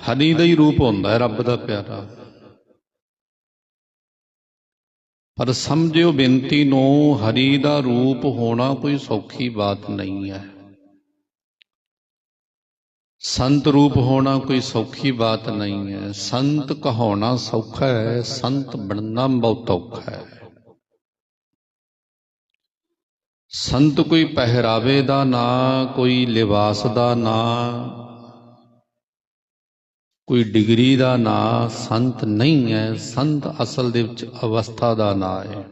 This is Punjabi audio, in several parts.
ਹਰੀ ਦਾ ਹੀ ਰੂਪ ਹੁੰਦਾ ਹੈ, ਰੱਬ ਦਾ ਪਿਆਰਾ। ਪਰ ਸਮਝਿਓ ਬੇਨਤੀ ਨੂੰ, ਹਰੀ ਦਾ ਰੂਪ ਹੋਣਾ ਕੋਈ ਸੌਖੀ ਬਾਤ ਨਹੀਂ ਹੈ। ਸੰਤ ਰੂਪ ਹੋਣਾ ਕੋਈ ਸੌਖੀ ਬਾਤ ਨਹੀਂ ਹੈ। ਸੰਤ ਕਹਾਉਣਾ ਸੌਖਾ ਹੈ, ਸੰਤ ਬਣਨਾ ਬਹੁਤ ਔਖਾ ਹੈ। ਸੰਤ ਕੋਈ ਪਹਿਰਾਵੇ ਦਾ ਨਾ, ਕੋਈ ਲਿਬਾਸ ਦਾ ਨਾ ਕੋਈ ਡਿਗਰੀ ਦਾ ਨਾਂ ਸੰਤ ਨਹੀਂ ਹੈ, ਸੰਤ ਅਸਲ ਦੇ ਵਿੱਚ ਅਵਸਥਾ ਦਾ ਨਾਂ ਹੈ।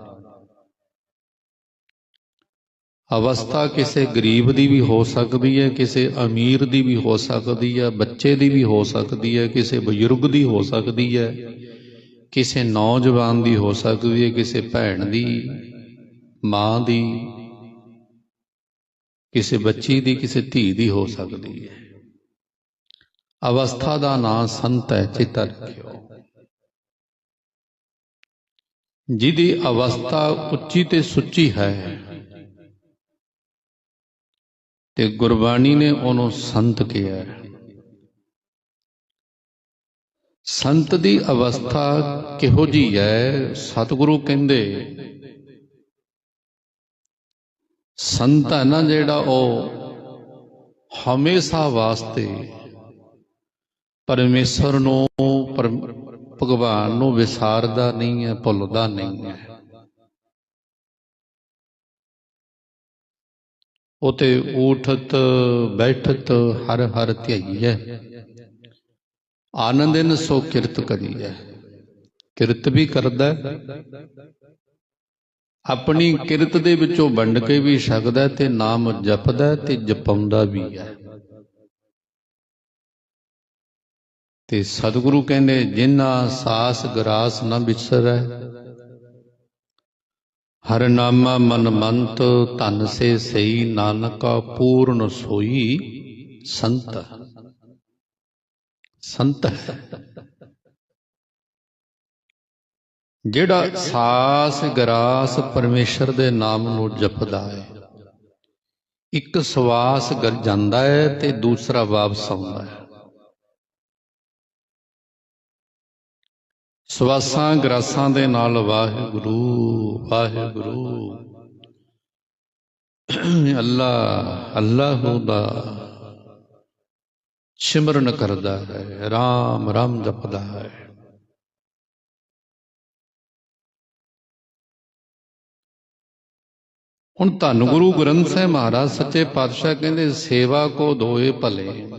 ਅਵਸਥਾ ਕਿਸੇ ਗਰੀਬ ਦੀ ਵੀ ਹੋ ਸਕਦੀ ਹੈ, ਕਿਸੇ ਅਮੀਰ ਦੀ ਵੀ ਹੋ ਸਕਦੀ ਹੈ, ਬੱਚੇ ਦੀ ਵੀ ਹੋ ਸਕਦੀ ਹੈ, ਕਿਸੇ ਬਜ਼ੁਰਗ ਦੀ ਹੋ ਸਕਦੀ ਹੈ, ਕਿਸੇ ਨੌਜਵਾਨ ਦੀ ਹੋ ਸਕਦੀ ਹੈ, ਕਿਸੇ ਭੈਣ ਦੀ, ਮਾਂ ਦੀ, ਕਿਸੇ ਬੱਚੀ ਦੀ, ਕਿਸੇ ਧੀ ਦੀ ਹੋ ਸਕਦੀ ਹੈ। ਅਵਸਥਾ ਦਾ ਨਾਂ ਸੰਤ ਹੈ ਚਿੱਤ ਰੱਖਿਓ। ਜਿਹਦੀ ਅਵਸਥਾ ਉੱਚੀ ਤੇ ਸੁੱਚੀ ਹੈ ਤੇ ਗੁਰਬਾਣੀ ਨੇ ਉਹਨੂੰ ਸੰਤ ਕਿਹਾ ਸੰਤ ਦੀ ਅਵਸਥਾ ਕਿਹੋ ਜੀ ਹੈ? ਸਤਿਗੁਰੂ ਕਹਿੰਦੇ, ਸੰਤ ਹੈ ਨਾ ਜਿਹੜਾ ਉਹ ਹਮੇਸ਼ਾ ਵਾਸਤੇ ਪਰਮੇਸ਼ਰ ਨੂੰ ਪਰਮ- ਭਗਵਾਨ ਨੂੰ ਵਿਸਾਰਦਾ ਨਹੀਂ ਹੈ, ਭੁੱਲਦਾ ਨਹੀਂ ਹੈ। ਉਤੇ ਉਠਤ ਬੈਠਤ, ਹਰ ਹਰ ਧਿਆਈਐ ਆਨੰਦਨ ਸੋ ਕਿਰਤ ਕਰੀਐ। ਕਿਰਤ ਵੀ ਕਰਦਾ ਆਪਣੀ ਕਿਰਤ ਦੇ ਵਿੱਚੋਂ ਵੰਡ ਕੇ ਵੀ ਸਕਦਾ ਤੇ ਨਾਮ ਜਪਦਾ ਤੇ ਜਪਾਉਂਦਾ ਵੀ ਹੈ। ਤੇ ਸਤਿਗੁਰੂ ਕਹਿੰਦੇ ਜਿਨ੍ਹਾਂ ਸਾਸ ਗਰਾਸ ਨਾ ਵਿਸਰੈ ਹਰ ਨਾਮਾ ਮਨ ਮੰਤ ਧਨ ਸੇ ਸਈ ਨਾਨਕਾ, ਪੂਰਨ ਸੋਈ ਸੰਤ। ਸੰਤ ਜਿਹੜਾ ਸਾਸ ਗਰਾਸ ਪਰਮੇਸ਼ਰ ਦੇ ਨਾਮ ਨੂੰ ਜਪਦਾ ਹੈ, ਇੱਕ ਸਵਾਸ ਗਰ ਜਾਂਦਾ ਹੈ ਤੇ ਦੂਸਰਾ ਵਾਪਸ ਆਉਂਦਾ ਹੈ। ਸਵਾਸਾਂ ਗਰਾਸਾਂ ਦੇ ਨਾਲ ਵਾਹਿਗੁਰੂ ਵਾਹਿਗੁਰੂ। ਅੱਲਾ, ਅੱਲਾਹੂ ਦਾ ਸਿਮਰਨ ਕਰਦਾ ਹੈ, ਰਾਮ ਰਾਮ ਜਪਦਾ ਹੈ। ਹੁਣ ਧੰਨ ਗੁਰੂ ਗ੍ਰੰਥ ਸਾਹਿਬ ਮਹਾਰਾਜ, ਸੱਚੇ ਪਾਤਸ਼ਾਹ ਕਹਿੰਦੇ, ਸੇਵਾ ਕੋ ਦੋਏ ਭਲੇ।